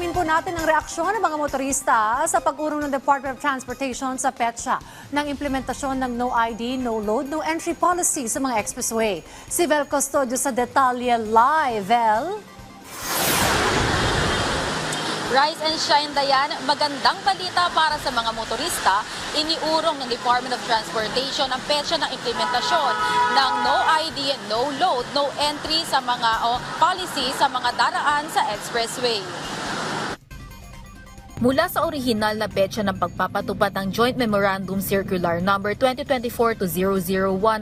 Alamin po natin ang reaksyon ng mga motorista sa pag-urong ng Department of Transportation sa PETSA ng implementasyon ng no ID, no load, no entry policy sa mga expressway. Si Vel Custodio sa Detalye Live. Vel? Rise and shine, Dayan. Magandang balita para sa mga motorista. Iniurong ng Department of Transportation ang petsa ng implementasyon ng no ID, no load, no entry sa mga o policy sa mga daraan sa expressway. Mula sa orihinal na petsa ng pagpapatupad ng Joint Memorandum Circular Number 2024-001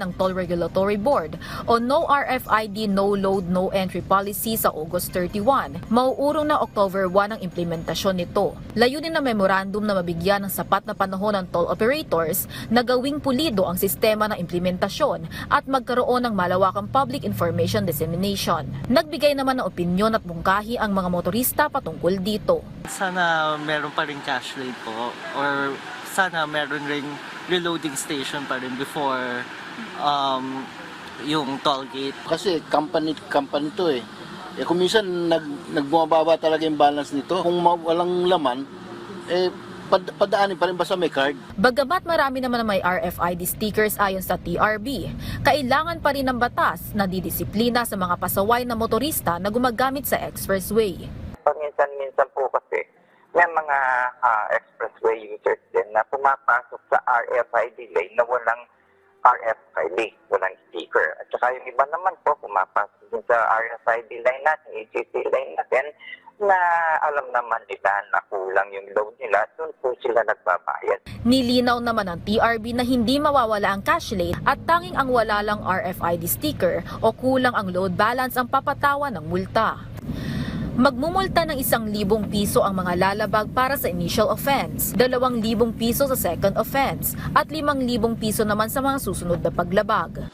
ng Toll Regulatory Board o No RFID No Load No Entry Policy sa August 31, mauurong na October 1 ang implementasyon nito. Layunin ng memorandum na mabigyan ng sapat na panahon ng toll operators na gawing pulido ang sistema ng implementasyon at magkaroon ng malawakang public information dissemination. Nagbigay naman ng opinyon at mungkahi ang mga motorista patungkol dito. Sana meron pa rin cash rate po or sana meron ring reloading station pa rin before um, yung toll gate. Kasi company company to eh. Eh kung minsan nag nagbumababa talaga yung balance nito, kung ma- walang laman, eh pad, padaanin pa rin basta may card. Bagamat marami naman na may RFID stickers ayon sa TRB, kailangan pa rin ng batas na didisiplina sa mga pasaway na motorista na gumagamit sa expressway. paminsan-minsan po kasi may mga ah, expressway users din na pumapasok sa RFID lane na walang RFID, walang sticker. At saka yung iba naman po pumapasok din sa RFID lane natin, ACC lane natin, na alam naman nila na kulang yung load nila, doon po sila nagbabayad. Nilinaw naman ng TRB na hindi mawawala ang cash lane at tanging ang wala lang RFID sticker o kulang ang load balance ang papatawa ng multa. Magmumulta ng isang libong piso ang mga lalabag para sa initial offense, dalawang libong piso sa second offense, at limang libong piso naman sa mga susunod na paglabag.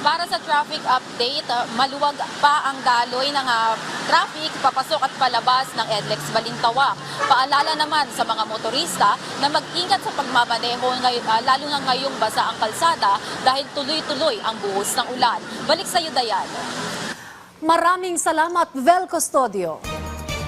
Para sa traffic update, ah, maluwag pa ang daloy ng ah, traffic papasok at palabas ng NLEX Balintawak. Paalala naman sa mga motorista na mag-ingat sa pagmamaneho ngay- ah, lalo na ngayong basa ang kalsada dahil tuloy-tuloy ang buhos ng ulan. Balik sa iyo, Dayan. Maraming salamat, Vel Custodio.